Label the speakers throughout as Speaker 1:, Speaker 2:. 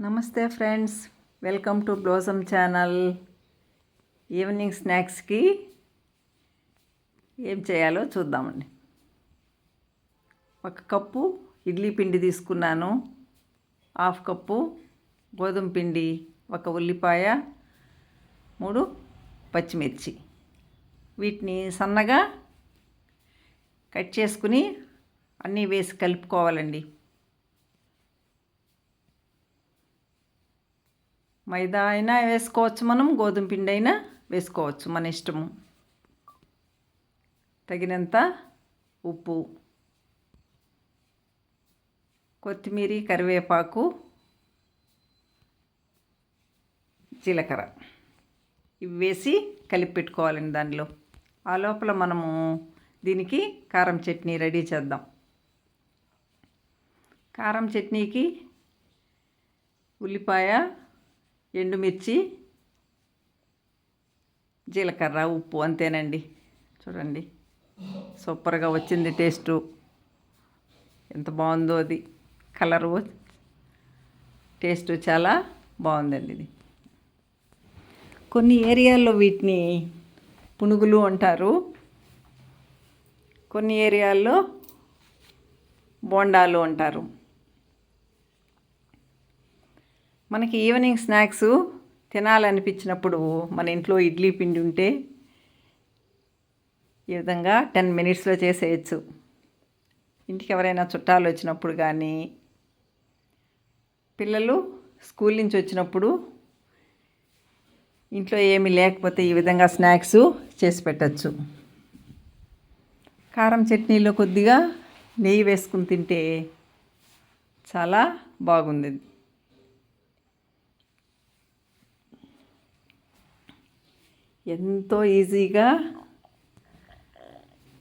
Speaker 1: నమస్తే friends welcome to Blossom channel. Evening స్నాక్స్కి ఏం చేయాలో చూద్దామండి. ఒక కప్పు ఇడ్లీ పిండి తీసుకున్నాను. హాఫ్ కప్పు గోధుమ పిండి ఒక ఉల్లిపాయ మూడు పచ్చిమిర్చి. వీటిని సన్నగా కట్ చేసుకుని అన్నీ వేసి కలుపుకోవాలండి. మైదా అయినా వేసుకోవచ్చు మనం గోధుమ పిండి అయినా వేసుకోవచ్చు మన ఇష్టము. తగినంత ఉప్పు కొత్తిమీర కరివేపాకు జీలకర్ర. ఇవి వేసి కలిపి పెట్టుకోవాలండి దానిలో. ఆ లోపల మనము దీనికి కారం చట్నీ రెడీ చేద్దాం. కారం చట్నీకి ఉల్లిపాయ ఎండుమిర్చి జీలకర్ర ఉప్పు అంతేనండి. చూడండి. సూపర్గా వచ్చింది టేస్టు. ఎంత బాగుందో అది. కలరు టేస్ట్ చాలా బాగుందండి ఇది. కొన్ని ఏరియాల్లో వీటిని పునుగులు అంటారు. కొన్ని ఏరియాల్లో బోండాలు అంటారు. మనకి ఈవినింగ్ స్నాక్స్ తినాలనిపించినప్పుడు మన ఇంట్లో ఇడ్లీ పిండి ఉంటే ఈ విధంగా టెన్ మినిట్స్లో చేసేయచ్చు. ఇంటికి ఎవరైనా చుట్టాలు వచ్చినప్పుడు కానీ పిల్లలు స్కూల్ నుంచి వచ్చినప్పుడు ఇంట్లో ఏమీ లేకపోతే ఈ విధంగా స్నాక్స్ చేసి పెట్టచ్చు. కారం చట్నీలో కొద్దిగా నెయ్యి వేసుకుని తింటే చాలా బాగుంది. ఎంతో ఈజీగా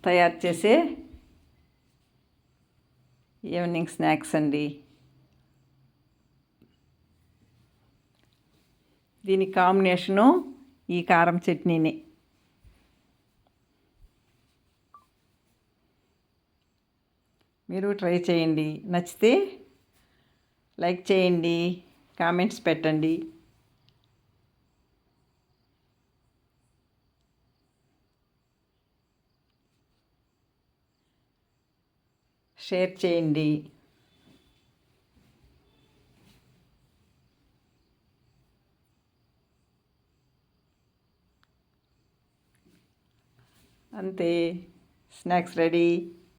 Speaker 1: తయారు చేసే ఈవినింగ్ స్నాక్స్ అండి. దీని కాంబినేషను ఈ కారం చట్నీని. మీరు ట్రై చేయండి. నచ్చితే లైక్ చేయండి కామెంట్స్ పెట్టండి. షేర్ చేయండి. అంతే. Snacks ready.